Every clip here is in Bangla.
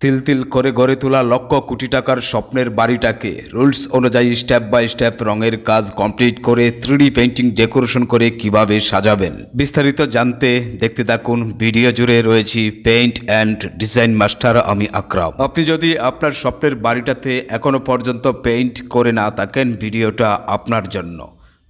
তিল তিল করে গড়ে তোলা লক্ষ কোটি টাকার স্বপ্নের বাড়িটাকে। রুলস অনুযায়ী স্টেপ বাই স্টেপ রঙের কাজ কমপ্লিট করে থ্রিডি পেন্টিং ডেকোরেশন করে কীভাবে সাজাবেন? বিস্তারিত জানতে দেখতে থাকুন। ভিডিও জুড়ে রয়েছি পেইন্ট অ্যান্ড ডিজাইন মাস্টার আমি আকরাম। আপনি যদি আপনার স্বপ্নের বাড়িটাতে এখনও পর্যন্ত পেইন্ট করে না থাকেন, ভিডিওটা আপনার জন্য।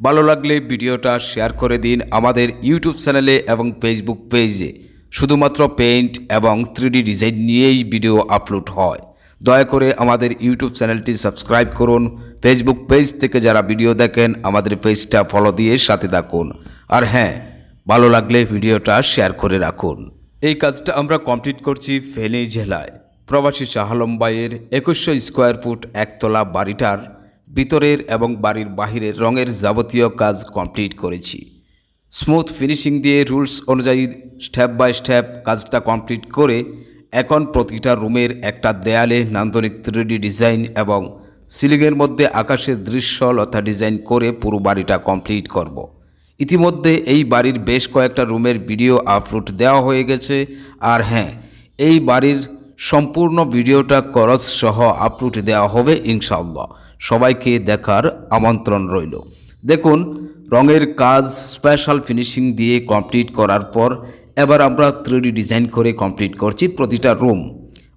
ভালো লাগলে ভিডিওটা শেয়ার করে দিন আমাদের ইউটিউব চ্যানেলে এবং ফেসবুক পেজে। শুধুমাত্র পেইন্ট এবং থ্রিডি ডিজাইন নিয়েই ভিডিও আপলোড হয়। দয়া করে আমাদের ইউটিউব চ্যানেলটি সাবস্ক্রাইব করুন, ফেসবুক পেজ থেকে যারা ভিডিও দেখেন, আমাদের পেজটা ফলো দিয়ে সাথে থাকুন। আর হ্যাঁ ভালো লাগলে ভিডিওটা শেয়ার করে রাখুন। এই কাজটা আমরা কমপ্লিট করছি ফেনী জেলায়। প্রবাসী শাহালম্বাইয়ের একুশশো স্কোয়ার ফুট একতলা বাড়িটার ভিতরের এবং বাড়ির বাহিরের রঙের যাবতীয় কাজ কমপ্লিট করেছি। স্মুথ ফিনিশিং দিয়ে রুলস অনুযায়ী স্টেপ বাই স্টেপ কাজটা কমপ্লিট করে এখন প্রতিটা রুমের একটা দেয়ালে নান্দনিক থ্রিডি ডিজাইন এবং সিলিংয়ের মধ্যে আকাশের দৃশ্য লতা ডিজাইন করে পুরো বাড়িটা কমপ্লিট করব। ইতিমধ্যে এই বাড়ির বেশ কয়েকটা রুমের ভিডিও আপলোড দেওয়া হয়ে গেছে। আর হ্যাঁ এই বাড়ির সম্পূর্ণ ভিডিওটা করস সহ আপলোড দেওয়া হবে ইনশাল্লাহ সবাইকে দেখার আমন্ত্রণ রইল। দেখুন রঙের কাজ স্পেশাল ফিনিশিং দিয়ে কমপ্লিট করার পর এবার আমরা থ্রিডি ডিজাইন করে কমপ্লিট করছি প্রতিটা রুম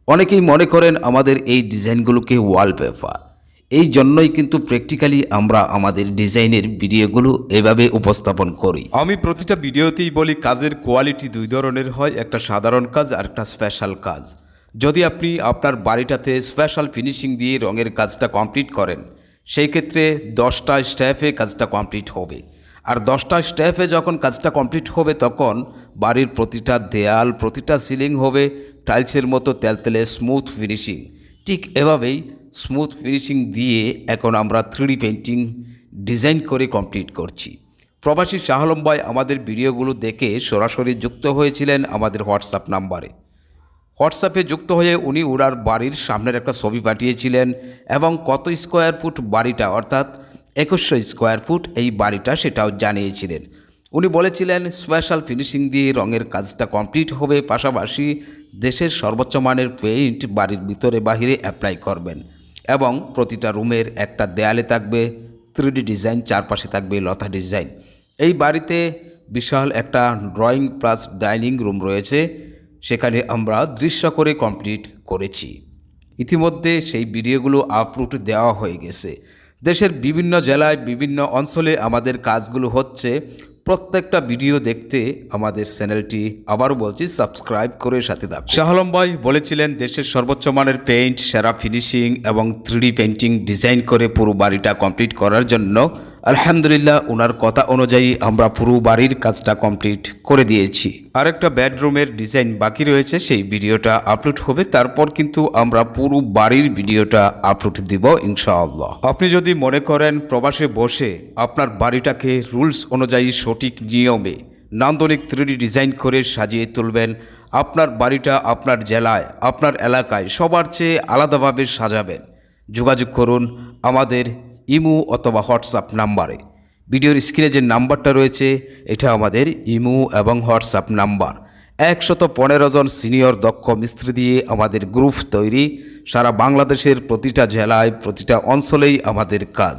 অনেকেই মনে করেন আমাদের এই ডিজাইনগুলোকে ওয়ালপেপার এই জন্যই কিন্তু প্র্যাকটিক্যালি আমরা আমাদের ডিজাইনের ভিডিওগুলো এভাবে উপস্থাপন করি। আমি প্রতিটা ভিডিওতেই বলি কাজের কোয়ালিটি দুই ধরনের হয়, একটা সাধারণ কাজ আর একটা স্পেশাল কাজ। যদি আপনি আপনার বাড়িটাতে স্পেশাল ফিনিশিং দিয়ে রঙের কাজটা কমপ্লিট করেন সেই ক্ষেত্রে দশটা স্ট্যাফে কাজটা কমপ্লিট হবে। আর দশটা স্ট্যাফে যখন কাজটা কমপ্লিট হবে তখন বাড়ির প্রতিটা দেয়াল, প্রতিটা সিলিং হবে টাইলসের মতো তেলতেলে স্মুথ ফিনিশিং ঠিক এভাবেই স্মুথ ফিনিশিং দিয়ে এখন আমরা থ্রিডি পেন্টিং ডিজাইন করে কমপ্লিট করছি। প্রবাসী শাহলম্বাই আমাদের ভিডিওগুলো দেখে সরাসরি যুক্ত হয়েছিলেন আমাদের হোয়াটসঅ্যাপ নাম্বারে হোয়াটসঅ্যাপে যুক্ত হয়ে উনি ওনার বাড়ির সামনের একটা ছবি পাঠিয়েছিলেন এবং কত স্কোয়ার ফুট বাড়িটা, অর্থাৎ একুশশো স্কোয়ার ফুট এই বাড়িটা সেটাও জানিয়েছিলেন। উনি বলেছিলেন স্পেশাল ফিনিশিং দিয়ে রঙের কাজটা কমপ্লিট হবে, পাশাপাশি দেশের সর্বোচ্চ মানের পেইন্ট বাড়ির ভিতরে বাহিরে অ্যাপ্লাই করবেন এবং প্রতিটা রুমের একটা দেয়ালে থাকবে থ্রিডি ডিজাইন চারপাশে থাকবে লতা ডিজাইন এই বাড়িতে বিশাল একটা ড্রয়িং প্লাস ডাইনিং রুম রয়েছে। সেখানে আমরা দৃশ্য করে কমপ্লিট করেছি। ইতিমধ্যে সেই ভিডিওগুলো আপলোড দেওয়া হয়ে গেছে। দেশের বিভিন্ন জেলায়, বিভিন্ন অঞ্চলে আমাদের কাজগুলো হচ্ছে। প্রত্যেকটা ভিডিও দেখতে আমাদের চ্যানেলটি আবারও বলছি সাবস্ক্রাইব করে সাথে থাকুন। শাহলম ভাই বলেছিলেন, দেশের সর্বোচ্চ মানের পেইন্ট সেরা ফিনিশিং এবং থ্রিডি পেন্টিং ডিজাইন করে পুরো বাড়িটা কমপ্লিট করার জন্য আলহামদুলিল্লাহ ওনার কথা অনুযায়ী আমরা পুরো বাড়ির কাজটা কমপ্লিট করে দিয়েছি। আরেকটা বেডরুমের ডিজাইন বাকি রয়েছে, সেই ভিডিওটা আপলোড হবে। তারপর কিন্তু আমরা পুরো বাড়ির ভিডিওটা আপলোড দিব, ইনশাআল্লাহ। আপনি যদি মনে করেন প্রবাসে বসে আপনার বাড়িটাকে রুলস অনুযায়ী সঠিক নিয়মে নান্দনিক থ্রিডি ডিজাইন করে সাজিয়ে তুলবেন, আপনার বাড়িটা আপনার জেলায়, আপনার এলাকায় সবার চেয়ে আলাদাভাবে সাজাবেন। যোগাযোগ করুন আমাদের ইমু অথবা হোয়াটসঅ্যাপ নাম্বারে। ভিডিওর স্ক্রিনে যে নাম্বারটা রয়েছে, এটা আমাদের ইমু এবং হোয়াটসঅ্যাপ নাম্বার। একশত পনেরো জন সিনিয়র দক্ষ মিস্ত্রি দিয়ে আমাদের গ্রুপ তৈরি। সারা বাংলাদেশের প্রতিটা জেলায়, প্রতিটা অঞ্চলেই আমাদের কাজ।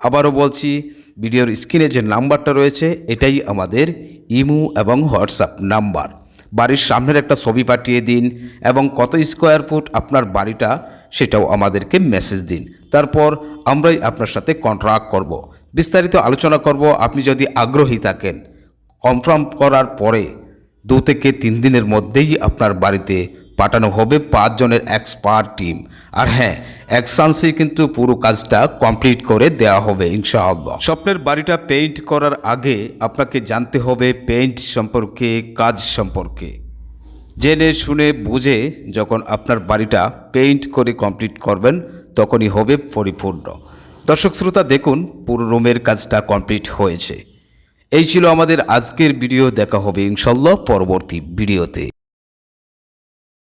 আবারও বলছি, ভিডিওর স্ক্রিনে যে নাম্বারটা রয়েছে, এটাই আমাদের ইমু এবং হোয়াটসঅ্যাপ নাম্বার। বাড়ির সামনের একটা ছবি পাঠিয়ে দিন এবং কত স্কোয়ার ফুট আপনার বাড়িটা সেটাও আমাদেরকে মেসেজ দিন। তারপর আমরাই আপনার সাথে কন্ট্রাক্ট করব। বিস্তারিত আলোচনা করব। আপনি যদি আগ্রহী থাকেন কনফার্ম করার পরে দু থেকে তিন দিনের মধ্যেই আপনার বাড়িতে পাঠানো হবে পাঁচজনের এক্সপার্ট টিম আর হ্যাঁ এক কিন্তু পুরো কাজটা কমপ্লিট করে দেওয়া হবে ইনশাআল্লাহ। স্বপ্নের বাড়িটা পেইন্ট করার আগে আপনাকে জানতে হবে পেইন্ট সম্পর্কে, কাজ সম্পর্কে। জেনে শুনে বুঝে যখন আপনার বাড়িটা পেইন্ট করে কমপ্লিট করবেন, তখনই হবে পরিপূর্ণ। দর্শক শ্রোতা, দেখুন, পুরো রুমের কাজটা কমপ্লিট হয়েছে। এই ছিল আমাদের আজকের ভিডিও, দেখা হবে ইনশাল্লাহ পরবর্তী ভিডিওতে।